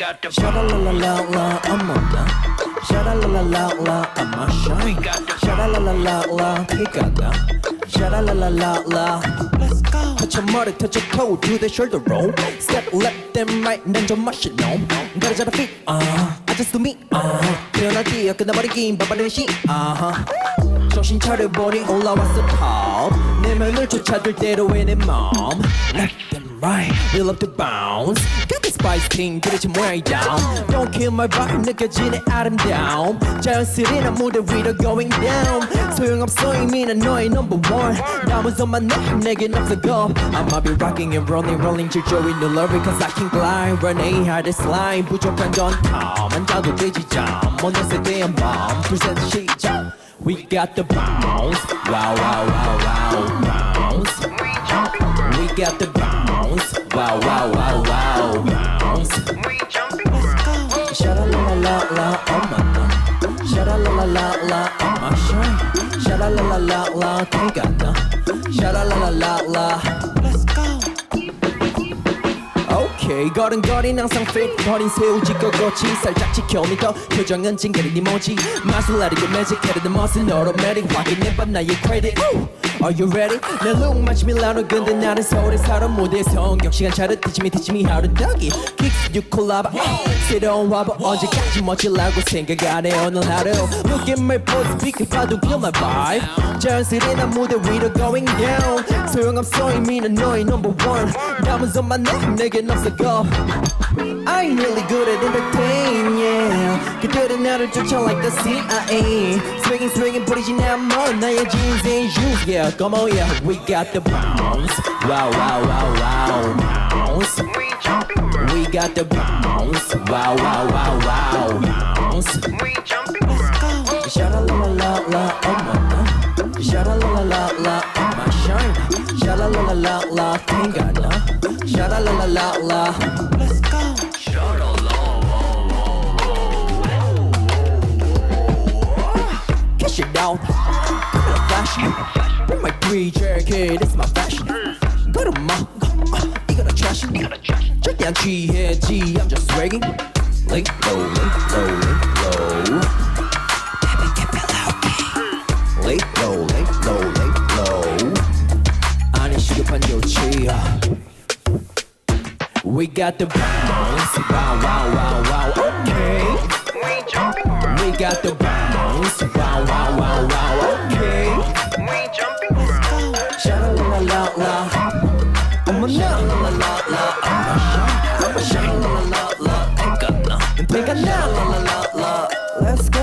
got the 샤랄랄랄라 I'm on now 샤랄랄랄라 I'm a shine 샤랄랄랄라 피가다 샤랄랄랄라 Let's go touch your mother touch your toe do the shoulder roll step left and right 난좀 멋있 no gotta 잡아 feet uh I just do me uh 태어날 뒤에 끝나버리긴 바바리는 시 uh 정신 차려보니 올라왔어 top 내 면을 쫓아들 대로의 내맘 left and right we love to bounce got the spice team 그렇지 모양이 down don't kill my vibe 느껴지는 아름다움 자연스레 난 무대 위로 going down 소용없어 이미 난 너의 number one 남은 손만 내 내겐 없어 go I'ma be rocking and rolling rolling 질조이 눌러 because I can glide run a hardest line 부족한 건 탐 앉아도 되지 잠못 냈을 때한 밤 불새는 시작 We got the bounce, wow, wow, wow, wow, bounce. We got the bounce, wow, wow, wow, wow, bounce. Shada la la la la, oh my god. Shada la la la la, oh my shine. Shada la la la la, thank God. no. Shada la la la la, let's go. 오케이 걸음걸이 항상 fit 버린 새우지 꺾었지 살짝 지켜니 더 표정은 찡그린 이모지 맛을 내리고 매직해리는 멋은 너로 매력 확인해봐 나의 credit Are you ready? 내 look 마치 밀라노 근데 나는 서울에 살아 무대에서 격시간 차를 뒤치미 뒤치미 하루 덕이 Kicks you collab 새로운 화보 언제까지 멋질라고 생각 안해 오늘 하루 Look at my pose speak if I don't feel my vibe 자연스레 난 무대 위로 going down 소용없어 이미 난 너의 number one 남은 손만 내 내겐 없어 go I'm really good at entertain yeah 그들은 나를 쫓아 like the CIA Swinging swinging 뿌리지 않아 나의 jeans and shoes yeah come on yeah we got the bounce wow wow wow wow bounce we got the bounce wow wow wow wow bounce Shada la la la la oh my god Shada la la la la oh my shine Shada la la la la thank God no Shada la la la la shit down. Put me, fashion. Bring my three cherry kid, it's my fashion. Go to my, uh, you gotta trash me, Check down G here, G, I'm just swagging. Link low, link low, link low. late, low, late, low, late, low. I need sugar your chia. We got the bomb, wow, wow, wow, wow got the bounce. Wow, wow, wow, wow, okay. We ain't jumping around. Shout la la la. I'm a shout la la la. I'm a shout la la la. take a la la la la. Let's go.